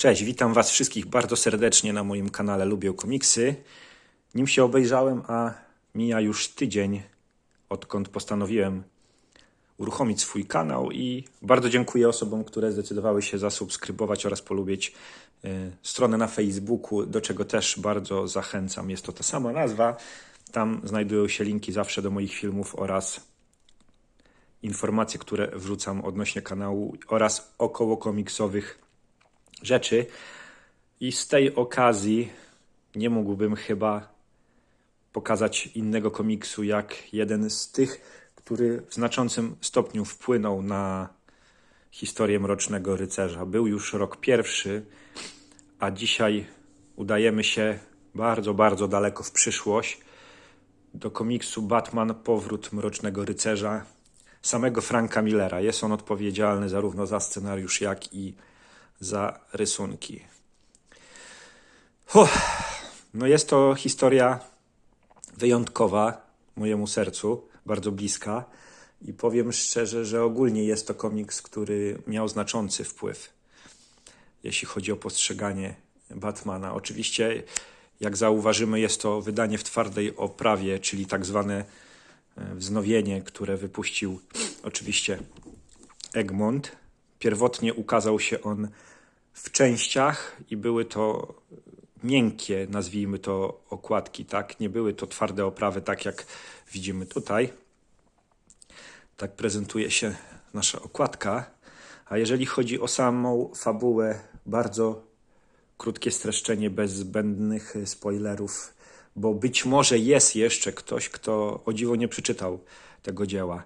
Cześć, witam Was wszystkich bardzo serdecznie na moim kanale Lubię Komiksy. Nim się obejrzałem, a mija już tydzień, odkąd postanowiłem uruchomić swój kanał i bardzo dziękuję osobom, które zdecydowały się zasubskrybować oraz polubić y, stronę na Facebooku, do czego też bardzo zachęcam. Jest to ta sama nazwa. Tam znajdują się linki zawsze do moich filmów oraz informacje, które wrzucam odnośnie kanału oraz około komiksowych rzeczy. I z tej okazji nie mógłbym chyba pokazać innego komiksu jak jeden z tych, który w znaczącym stopniu wpłynął na historię Mrocznego Rycerza. Był już rok pierwszy, a dzisiaj udajemy się bardzo, bardzo daleko w przyszłość do komiksu Batman Powrót Mrocznego Rycerza samego Franka Millera. Jest on odpowiedzialny zarówno za scenariusz, jak i za rysunki. Uff. No jest to historia wyjątkowa mojemu sercu, bardzo bliska i powiem szczerze, że ogólnie jest to komiks, który miał znaczący wpływ, jeśli chodzi o postrzeganie Batmana. Oczywiście, jak zauważymy, jest to wydanie w twardej oprawie, czyli tak zwane e, wznowienie, które wypuścił oczywiście Egmont. Pierwotnie ukazał się on w częściach i były to miękkie, nazwijmy to, okładki, tak? Nie były to twarde oprawy, tak jak widzimy tutaj. Tak prezentuje się nasza okładka. A jeżeli chodzi o samą fabułę, bardzo krótkie streszczenie bez zbędnych spoilerów, bo być może jest jeszcze ktoś, kto o dziwo nie przeczytał tego dzieła.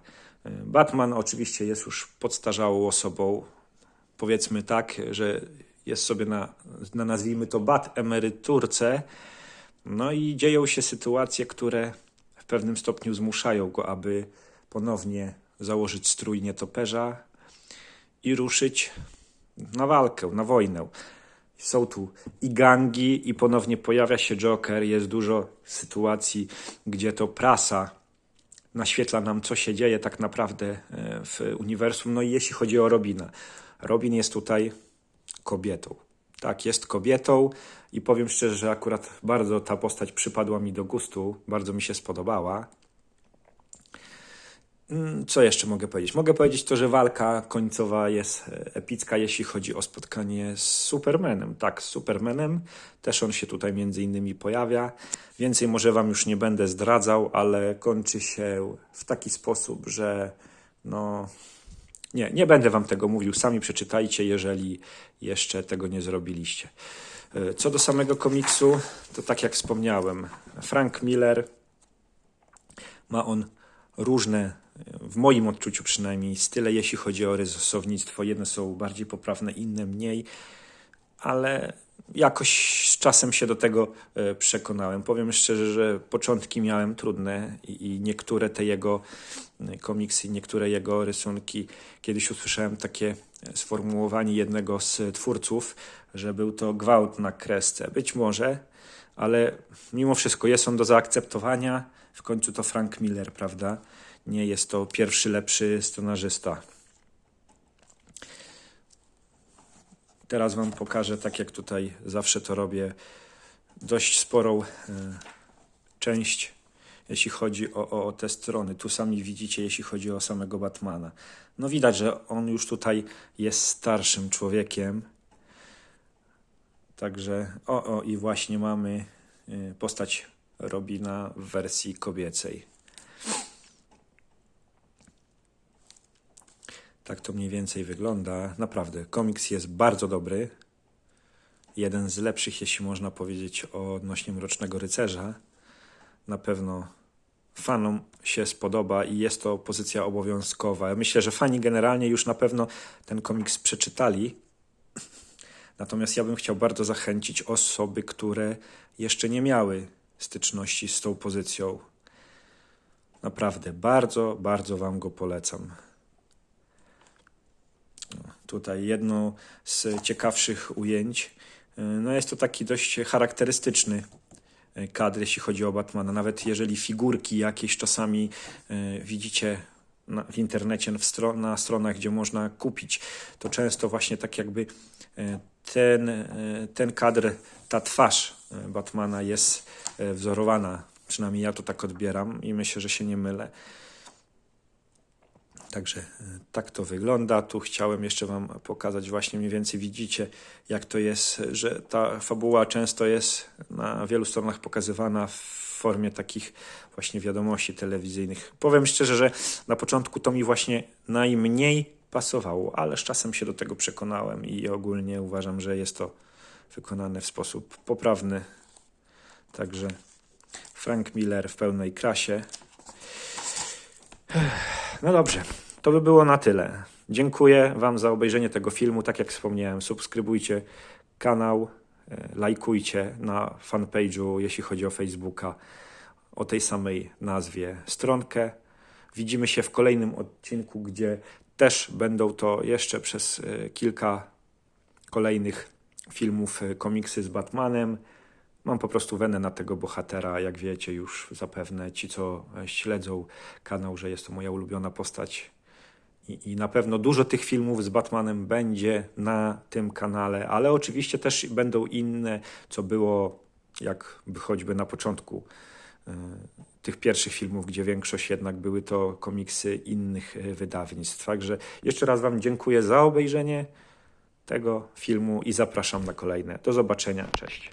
Batman oczywiście jest już podstarzałą osobą, powiedzmy tak, że jest sobie na, na nazwijmy to bat emeryturce, no i dzieją się sytuacje, które w pewnym stopniu zmuszają go, aby ponownie założyć strój nietoperza i ruszyć na walkę, na wojnę. Są tu i gangi, i ponownie pojawia się Joker. Jest dużo sytuacji, gdzie to prasa naświetla nam, co się dzieje tak naprawdę e, w uniwersum. No i jeśli chodzi o Robina, Robin jest tutaj kobietą. Tak, jest kobietą i powiem szczerze, że akurat bardzo ta postać przypadła mi do gustu, bardzo mi się spodobała. Mm, Co jeszcze mogę powiedzieć? Mogę powiedzieć to, że walka końcowa jest e, epicka, jeśli chodzi o spotkanie z Supermanem. Tak, z Supermanem też on się tutaj między innymi pojawia. Więcej może Wam już nie będę zdradzał, ale kończy się w taki sposób, że no, nie, nie będę wam tego mówił, sami przeczytajcie, jeżeli jeszcze tego nie zrobiliście. E, Co do samego komiksu, to tak jak wspomniałem, Frank Miller ma on różne, w moim odczuciu przynajmniej, style, jeśli chodzi o rysownictwo. Jedne są bardziej poprawne, inne mniej, ale jakoś z czasem się do tego e, przekonałem. Powiem szczerze, że początki miałem trudne i, niektóre te jego e, komiksy, niektóre jego rysunki, kiedyś usłyszałem takie e, sformułowanie jednego z twórców, że był to gwałt na kresce. Być może, ale mimo wszystko jest on do zaakceptowania. W końcu to Frank Miller, prawda? Nie jest to pierwszy lepszy scenarzysta. Teraz Wam pokażę, tak jak tutaj zawsze to robię, dość sporą e, część, jeśli chodzi o, o, o te strony. Tu sami widzicie, jeśli chodzi o samego Batmana. No widać, że on już tutaj jest starszym człowiekiem. Także, o, o, i właśnie mamy e, postać Robina w wersji kobiecej. Tak to mniej więcej wygląda. Naprawdę, komiks jest bardzo dobry. Jeden z lepszych, jeśli można powiedzieć, odnośnie Mrocznego Rycerza. Na pewno fanom się spodoba i jest to pozycja obowiązkowa. Myślę, że fani generalnie już na pewno ten komiks przeczytali. Natomiast ja bym chciał bardzo zachęcić osoby, które jeszcze nie miały styczności z tą pozycją. Naprawdę, bardzo, bardzo Wam go polecam. Tutaj jedno z ciekawszych ujęć. No jest to taki dość charakterystyczny kadr, jeśli chodzi o Batmana. Nawet jeżeli figurki jakieś czasami e, widzicie w internecie, na stronach, gdzie można kupić, to często właśnie tak jakby e, ten, e, ten kadr, ta twarz e, Batmana jest e, wzorowana. Przynajmniej ja to tak odbieram i myślę, że się nie mylę. Także e, tak to wygląda. Tu chciałem jeszcze Wam pokazać, właśnie mniej więcej widzicie, jak to jest, że ta fabuła często jest na wielu stronach pokazywana w formie takich właśnie wiadomości telewizyjnych. Powiem szczerze, że na początku to mi właśnie najmniej pasowało, ale z czasem się do tego przekonałem i ogólnie uważam, że jest to wykonane w sposób poprawny. Także Frank Miller w pełnej krasie. No dobrze, to by było na tyle. Dziękuję Wam za obejrzenie tego filmu. Tak jak wspomniałem, subskrybujcie kanał, e, lajkujcie na fanpage'u, jeśli chodzi o Facebooka, o tej samej nazwie stronkę. Widzimy się w kolejnym odcinku, gdzie też będą to jeszcze przez e, kilka kolejnych filmów e, komiksy z Batmanem. Mam po prostu wenę na tego bohatera, jak wiecie już zapewne ci, co śledzą kanał, że jest to moja ulubiona postać. I, I na pewno dużo tych filmów z Batmanem będzie na tym kanale, ale oczywiście też będą inne, co było jakby choćby na początku e, tych pierwszych filmów, gdzie większość jednak były to komiksy innych e, wydawnictw. Także jeszcze raz Wam dziękuję za obejrzenie tego filmu i zapraszam na kolejne. Do zobaczenia. Cześć.